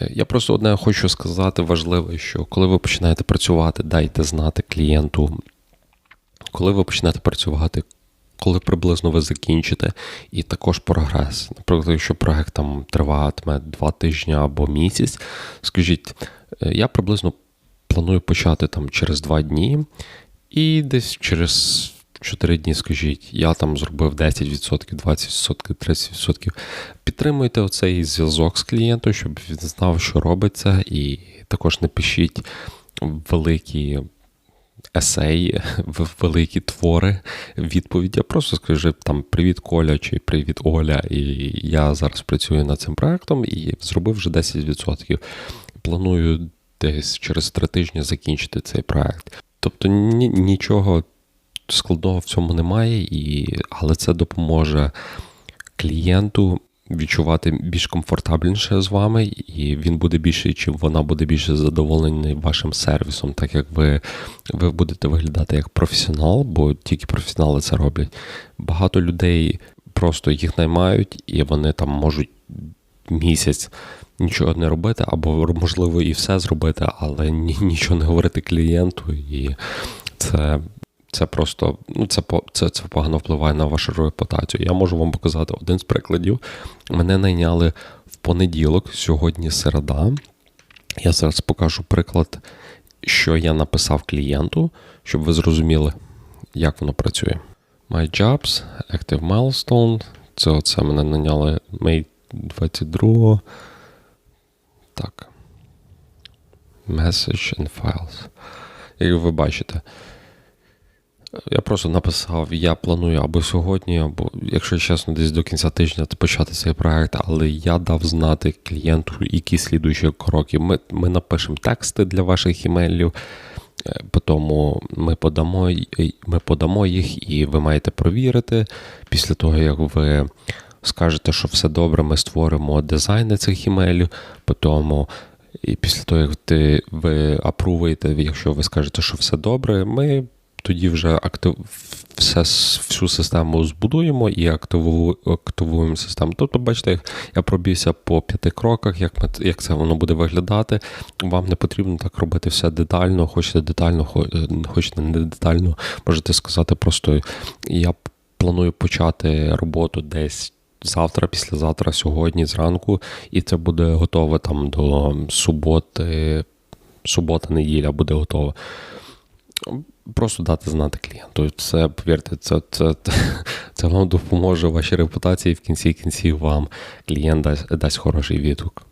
Е, Я просто одне хочу сказати важливе, що коли ви починаєте працювати, дайте знати клієнту, коли ви почнете працювати, коли приблизно ви закінчите, і також прогрес. Наприклад, якщо проект там триватиме два тижні або місяць, скажіть, е, я приблизно планую почати там через два дні, і десь через 4 дні скажіть, я там зробив 10%, 20%, 30%. Підтримуйте оцей зв'язок з клієнтом, щоб він знав, що робиться, і також не пишіть великі есеї, великі твори відповіді. а Просто скажи там Привіт, Коля чи Привіт, Оля. І я зараз працюю над цим проектом і зробив вже 10%. Планую десь через три тижні закінчити цей проект. Тобто ні, нічого складного в цьому немає, і, але це допоможе клієнту відчувати більш комфортабельніше з вами, і він буде більше, чи вона буде більше задоволений вашим сервісом, так як ви, ви будете виглядати як професіонал, бо тільки професіонали це роблять. Багато людей просто їх наймають, і вони там можуть місяць нічого не робити, або можливо і все зробити, але ні- нічого не говорити клієнту, і це. Це просто ну це це, це погано впливає на вашу репутацію. Я можу вам показати один з прикладів. Мене найняли в понеділок, сьогодні середа. Я зараз покажу приклад, що я написав клієнту, щоб ви зрозуміли, як воно працює. My jobs, Active Milestone. Це оце мене наняли May 22. Так. Message and files. Як ви бачите, я просто написав: я планую або сьогодні, або, якщо чесно, десь до кінця тижня почати цей проект, але я дав знати клієнту, які слідуючі кроки. Ми, ми напишемо тексти для ваших імейлів. Е, Потім ми подамо, ми подамо їх, і ви маєте провірити. Після того, як ви скажете, що все добре, ми створимо дизайни цих імейлів. Потім, і після того, як ти, ви апрувуєте, якщо ви скажете, що все добре, ми тоді вже актив... все, всю систему збудуємо і активу... активуємо систему. Тобто, бачите, я пробівся по п'яти кроках, як, ми... як це воно буде виглядати. Вам не потрібно так робити все детально, хочете детально, е, хочете не детально, можете сказати просто я планую почати роботу десь. Завтра, післязавтра, сьогодні, зранку, і це буде готове там до суботи, субота, неділя буде готова просто дати знати клієнту. Це, повірте, це, це, це вам допоможе вашій репутації, в кінці кінців вам клієнт дасть, дасть хороший відгук.